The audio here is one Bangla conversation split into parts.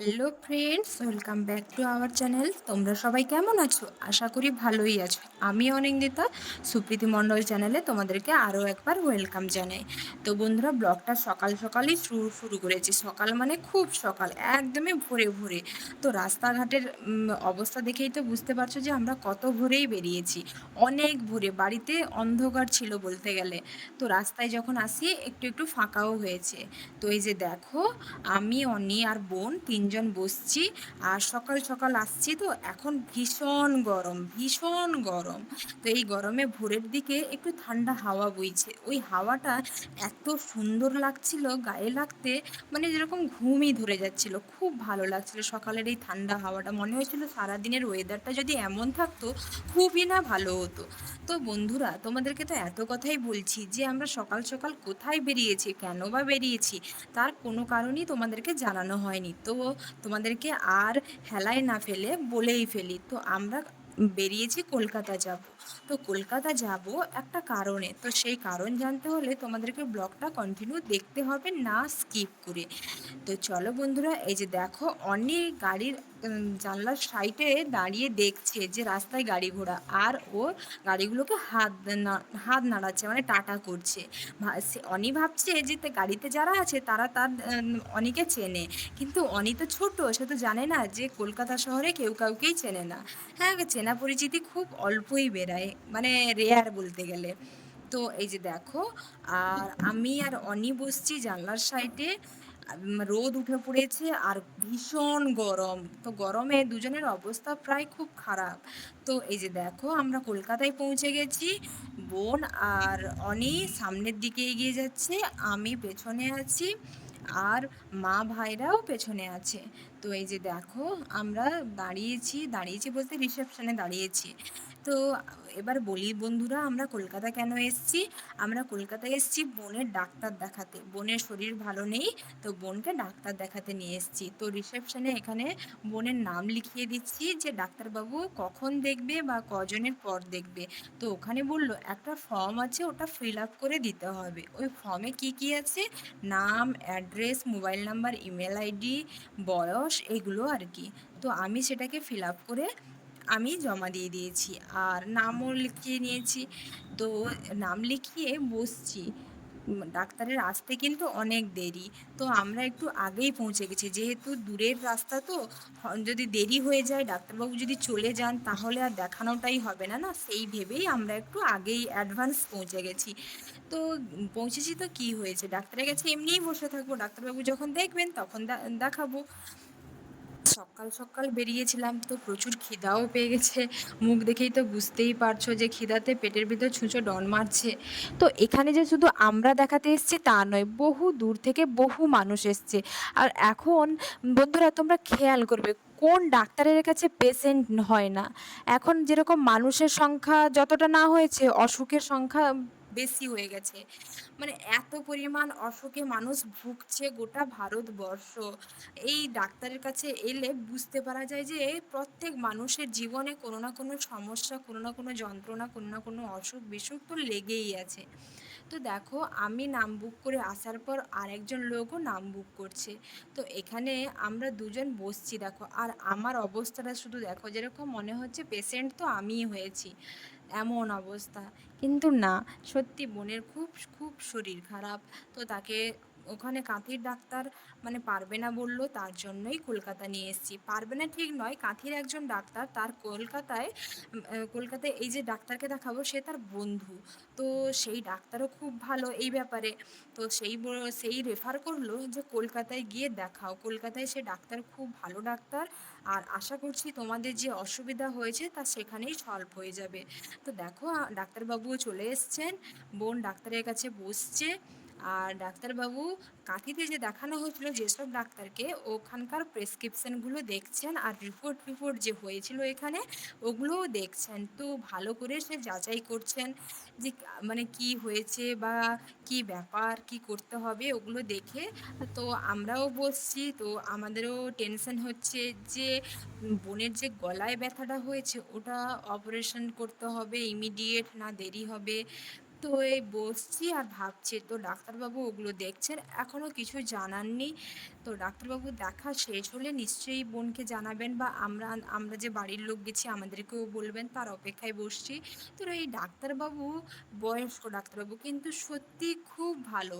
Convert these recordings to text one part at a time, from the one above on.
Hello friends, welcome back to our channel. তোমরা সবাই কেমন আছো? আশা করি ভালোই আছো। আমি অনিন্দিতা, সুপ্রীতি মণ্ডল চ্যানেলে তোমাদেরকে আরও একবার ওয়েলকাম জানাই। তো বন্ধুরা, ব্লগটা সকাল সকালই শুরু শুরু করেছি। সকাল মানে খুব সকাল, একদমই ভোরে ভোরে। তো রাস্তাঘাটের অবস্থা দেখেই তো বুঝতে পারছ যে আমরা কত ভোরেই বেরিয়েছি। অনেক ভোরে, বাড়িতে অন্ধকার ছিল বলতে গেলে। তো রাস্তায় যখন আসি, একটু একটু ফাঁকাও হয়েছে। তো এই যে দেখো, আমি, অনি আর বোন তিনজন বসছি আর সকাল সকাল আসছি তো এখন ভীষণ গরম ভীষণ গরম। তো এই গরমে ভোরের দিকে একটু ঠান্ডা হাওয়া বইছে। ওই হাওয়াটা এত সুন্দর লাগছিল, গায়ে লাগতে মানে যেরকম ঘুমই ধরে যাচ্ছিল, খুব ভালো লাগছিল। সকালের এই ঠান্ডা হাওয়াটা মনে হয়েছিল সারাদিনের ওয়েদারটা যদি এমন থাকতো, খুবই না ভালো হতো। তো বন্ধুরা, তোমাদেরকে তো এত কথাই বলছি যে আমরা সকাল সকাল কোথায় বেরিয়েছি, কেন বা বেরিয়েছি, তার কোনো কারণই তোমাদেরকে জানানো হয়নি। তো তোমাদেরকে আর হেলায় না ফেলে বলেই ফেলি। তো আমরা বেরিয়েছি কলকাতা যাব। তো কলকাতা যাব একটা কারণে। তো সেই কারণ জানতে হলে তোমাদেরকে ব্লগটা কন্টিনিউ দেখতে হবে, না স্কিপ করে। তো চলো বন্ধুরা, এই যে দেখো, অনেক গাড়ির জানলার সাইডে দাঁড়িয়ে দেখছে যে রাস্তায় গাড়ি ঘোড়া। আর ও গাড়িগুলোকে হাত না- হাত নাড়াচ্ছে মানে টাটা করছে। অনি ভাবছে যে গাড়িতে যারা আছে, তারা তার অনিকে চেনে। কিন্তু অনি তো ছোট, সে তো জানে না যে কলকাতা শহরে কেউ কাউকেই চেনে না। হ্যাঁ চেনা পরিচিতি খুব অল্পই বেরায় মানে রেয়ার বলতে গেলে। তো এই যে দেখো, আর আমি আর অনি বসছি জানলার সাইডে রোদ উঠে পড়েছে আর ভীষণ গরম। তো গরমে দুজনের অবস্থা প্রায় খুব খারাপ। তো এই যে দেখো, আমরা কলকাতায় পৌঁছে গেছি। বোন আর অনি সামনের দিকে এগিয়ে যাচ্ছে, আমি পেছনে আছি আর মা ভাইরাও পেছনে আছে। তো এই যে দেখো, আমরা দাঁড়িয়েছি দাঁড়িয়েছি বলতে রিসেপশনে দাঁড়িয়েছি। তো এবার বলি বন্ধুরা, আমরা কলকাতা কেন এসেছি? আমরা কলকাতায় এসেছি বোনের ডাক্তার দেখাতে। বোনের শরীর ভালো নেই, তো বোনকে ডাক্তার দেখাতে নিয়ে এসেছি। তো রিসেপশনে এখানে বোনের নাম লিখিয়ে দিচ্ছি যে, ডাক্তারবাবু, কখন দেখবে বা কজনের পর দেখবে? তো ওখানে বলল, একটা ফর্ম আছে, ওটা ফিল আপ করে দিতে হবে। ওই ফর্মে কি কি আছে? নাম address mobile number email ID বয়স এগুলো আর কি তো আমি সেটাকে ফিল আপ করে আমি জমা দিয়ে দিয়েছি। আর নামও লিখিয়ে নিয়েছি। তো নাম লিখিয়ে বসছি। ডাক্তারের আসতে কিন্তু অনেক দেরি। তো আমরা একটু আগেই পৌঁছে গেছি। যেহেতু দূরের রাস্তা তো যদি দেরি হয়ে যায়, ডাক্তারবাবু যদি চলে যান, তাহলে আর দেখানোটাই হবে না না? সেই ভেবেই আমরা একটু আগেই অ্যাডভান্স পৌঁছে গেছি। তো পৌঁছেছি তো কি হয়েছে? ডাক্তারের কাছে এমনিই বসে থাকব। ডাক্তারবাবু যখন দেখবেন, তখন দেখাবো। সকাল সকাল বেরিয়েছিলাম তো প্রচুর খিদাও পেয়ে গেছে। মুখ দেখেই তো বুঝতেই পারছ যে খিদাতে পেটের ভিতর ছুঁচো ডন মারছে। তো এখানে যে শুধু আমরা দেখাতে এসেছি তা নয়, বহু দূর থেকে বহু মানুষ এসছে। আর এখন বন্ধুরা তোমরা খেয়াল করবে, কোন ডাক্তারের কাছে পেশেন্ট হয় না। এখন যেরকম মানুষের সংখ্যা যতটা না হয়েছে, অসুখের সংখ্যা বেশি হয়ে গেছে। মানে এত পরিমাণ অসুখে মানুষ ভুগছে গোটা ভারতবর্ষ। এই ডাক্তারের কাছে এলে বুঝতে পারা যায় যে, প্রত্যেক মানুষের জীবনে কোনো না কোনো সমস্যা, কোনো না কোনো যন্ত্রণা, কোনো না কোনো অসুখ বিসুখ তো লেগেই আছে। তো দেখো, আমি নাম বুক করে আসার পর আরেকজন লোকও নাম বুক করছে। তো এখানে আমরা দুজন বসছি, দেখো। আর আমার অবস্থাটা শুধু দেখো, যেরকম মনে হচ্ছে পেশেন্ট তো আমিই হয়েছি। এমন অবস্থা। কিন্তু না সত্যি বোনের খুব খুব শরীর খারাপ। তো তাকে ওখানে কাঁথির ডাক্তার মানে পারবে না বলল, তার জন্যই কলকাতা নিয়ে এসেছি। পারবে না ঠিক নয়, কাঁথির একজন ডাক্তার, তার কলকাতায় কলকাতায় এই যে ডাক্তারকে দেখাবো, সে তার বন্ধু। তো সেই ডাক্তারও খুব ভালো এই ব্যাপারে। তো সেই সেই রেফার করল যে কলকাতায় গিয়ে দেখাও। কলকাতায় সে ডাক্তার খুব ভালো ডাক্তার। আর আশা করছি তোমাদের যে অসুবিধা হয়েছে, তা সেখানেই সলভ হয়ে যাবে। তো দেখো ডাক্তারবাবুও চলে এসছেন। বোন ডাক্তারের কাছে বসছে। আর ডাক্তারবাবু কাঁথিতে যে দেখানো হয়েছিল যেসব ডাক্তারকে, ওখানকার প্রেসক্রিপশনগুলো দেখছেন আর রিপোর্ট রিপোর্ট যে হয়েছিল এখানে, ওগুলোও দেখছেন। তো ভালো করে সে যাচাই করছেন যে মানে কি হয়েছে বা কি ব্যাপার, কি করতে হবে, ওগুলো দেখে তো আমরাও বসছি। তো আমাদেরও টেনশন হচ্ছে যে বোনের যে গলায় ব্যথাটা হয়েছে, ওটা অপারেশন করতে হবে, ইমিডিয়েট না দেরি হবে। তো এই বসছি আর ভাবছি, তো ডাক্তারবাবু ওগুলো দেখছেন এখনও কিছু জানাননি। তো ডাক্তারবাবু দেখা শেষ হলে নিশ্চয়ই বোনকে জানাবেন বা আমরা আমরা যে বাড়ির লোক গেছি আমাদেরকেও বলবেন, তার অপেক্ষায় বসছি। তো এই ডাক্তারবাবু, বয়স্ক ডাক্তারবাবু কিন্তু সত্যি খুব ভালো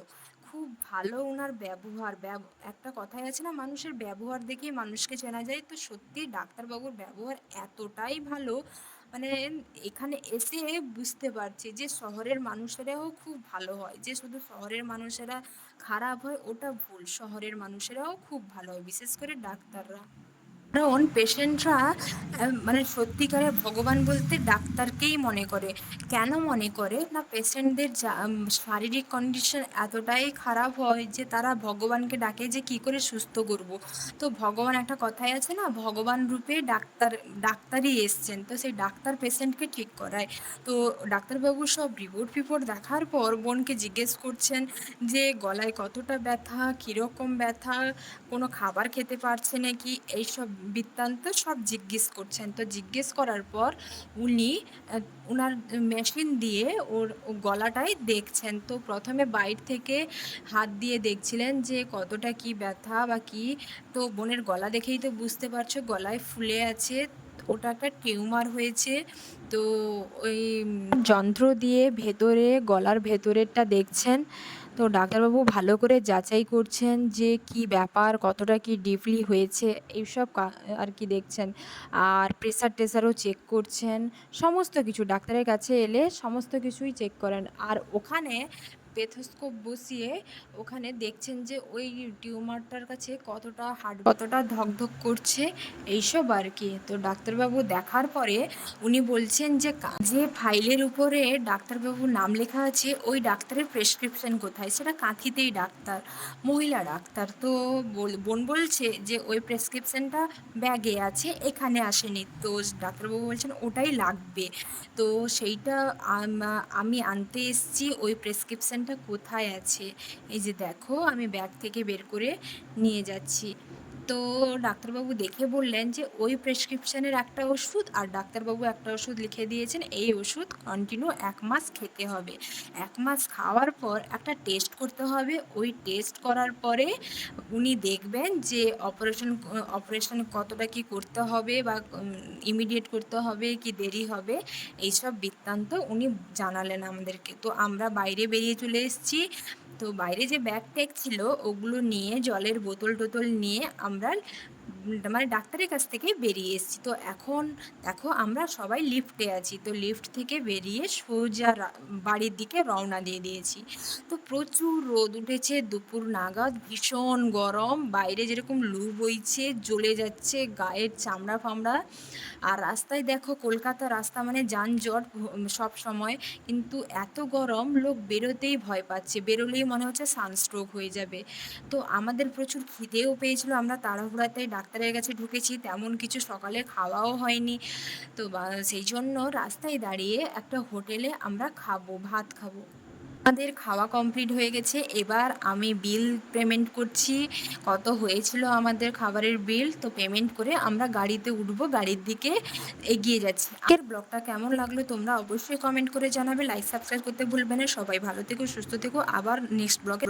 খুব ভালো ওনার ব্যবহার। ব্যব, একটা কথাই আছে না, মানুষের ব্যবহার দেখেই মানুষকে চেনা যায়, তো সত্যি ডাক্তারবাবুর ব্যবহার এতটাই ভালো মানে এখানে এসে বুঝতে পারছি যে শহরের মানুষেরাও খুব ভালো হয়। যে শুধু শহরের মানুষেরা খারাপ হয়, ওটা ভুল। শহরের মানুষেরাও খুব ভালো হয়, বিশেষ করে ডাক্তাররা। কারণ পেশেন্টরা মানে সত্যিকারে ভগবান বলতে ডাক্তারকেই মনে করে। কেন মনে করে? না, পেশেন্টদের যা শারীরিক কন্ডিশন এতটাই খারাপ হয় যে তারা ভগবানকে ডাকে যে কি করে সুস্থ করব। তো ভগবান একটা কথাই আছে না, ভগবান রূপে ডাক্তার, ডাক্তারই এসছেন। তো সেই ডাক্তার পেশেন্টকে ঠিক করায়। তো ডাক্তারবাবু সব রিপোর্ট ফিপোর্ট দেখার পর বোনকে জিজ্ঞেস করছেন যে, গলায় কতটা ব্যথা? কীরকম ব্যথা? কোনো খাবার খেতে পারছে নাকি? এইসব বৃত্তান্ত সব জিজ্ঞেস করছেন। তো জিজ্ঞেস করার পর উনি ওনার মেশিন দিয়ে ওর গলাটাই দেখছেন। তো প্রথমে বাইর থেকে হাত দিয়ে দেখছিলেন যে কতটা কি ব্যথা বা কি। তো বোনের গলা দেখেই তো বুঝতে পারছ, গলায় ফুলে আছে, ওটা একটা টিউমার হয়েছে। তো ওই যন্ত্র দিয়ে ভেতরে, গলার ভেতরেরটা দেখছেন। তো ডাক্তারবাবু ভালো করে যাচাই করছেন যে কি ব্যাপার, কতটা কি ডিপলি হয়েছে, এইসব আর কি দেখছেন। আর প্রেশার টেসারও চেক করছেন, সমস্ত কিছু। ডাক্তারের কাছে এলে সমস্ত কিছুই চেক করেন। আর ওখানে পেথোস্কোপ বসিয়ে ওখানে দেখছেন যে ওই টিউমারটার কাছে কতটা হার্ট কতটা ধকধক করছে এইসব আর কি। তো ডাক্তারবাবু দেখার পরে উনি বলছেন যে যে ফাইলের উপরে ডাক্তারবাবুর নাম লেখা আছে ওই ডাক্তারের প্রেসক্রিপশন কোথায়? সেটা কাঁথিতেই ডাক্তার মহিলা ডাক্তার। তো বোন বলছে যে ওই প্রেসক্রিপশনটা ব্যাগে আছে এখানে আসেনি। তো ডাক্তারবাবু বলছেন ওটাই লাগবে। তো সেইটা আমি আনতে এসছি ওই প্রেসক্রিপশানটা কোথায় আছে? এই যে দেখো আমি ব্যাগ থেকে বের করে নিয়ে যাচ্ছি। তো ডাক্তারবাবু দেখে বললেন যে, ওই প্রেসক্রিপশানের একটা ওষুধ আর ডাক্তারবাবু একটা ওষুধ লিখে দিয়েছেন, এই ওষুধ কন্টিনিউ এক মাস খেতে হবে। এক মাস খাওয়ার পর একটা টেস্ট করতে হবে। ওই টেস্ট করার পরে উনি দেখবেন যে অপারেশন অপারেশন কতটা কি করতে হবে বা ইমিডিয়েট করতে হবে কি দেরি হবে, এইসব বৃত্তান্ত উনি জানালেন আমাদেরকে। তো আমরা বাইরে বেরিয়ে চলে এসেছি। তো বাইরে যে ব্যাগ ট্যাগ ছিল ওগুলো নিয়ে জলের বোতল টোতল নিয়ে আমরা মানে ডাক্তারের কাছ থেকে বেরিয়ে এসেছি। তো এখন দেখো আমরা সবাই লিফটে আছি। তো লিফট থেকে বেরিয়ে সোজা বাড়ির দিকে রওনা দিয়ে দিয়েছি। তো প্রচুর রোদ উঠেছে, দুপুর নাগাদ ভীষণ গরম। বাইরে যেরকম লু বইছে, জ্বলে যাচ্ছে, গায়ের চামড়া ফামড়া। আর রাস্তায় দেখো কলকাতা রাস্তা মানে যানজট সব সময়। কিন্তু এত গরম লোক বেরোতেই ভয় পাচ্ছে। বেরোলেই মনে হচ্ছে সানস্ট্রোক হয়ে যাবে। তো আমাদের প্রচুর খিদেও পেয়েছিল। আমরা তাড়াহুড়াতে ডাক্তারের কাছে ঢুকেছি, তেমন কিছু সকালে খাওয়াও হয়নি। তো সেই জন্য রাস্তায় দাঁড়িয়ে একটা হোটেলে আমরা খাব, ভাত খাব। আমাদের খাওয়া কমপ্লিট হয়ে গেছে, এবার আমি বিল পেমেন্ট করছি। কত হয়েছিল আমাদের খাবারের বিল, তো পেমেন্ট করে আমরা গাড়িতে উঠবো, গাড়ির দিকে এগিয়ে যাচ্ছি। আগের ব্লগটা কেমন লাগল তোমরা অবশ্যই কমেন্ট করে জানাবে। লাইক, সাবস্ক্রাইব করতে ভুলবে না। সবাই ভালো থেকো, সুস্থ থেকো। আবার নেক্সট ব্লগে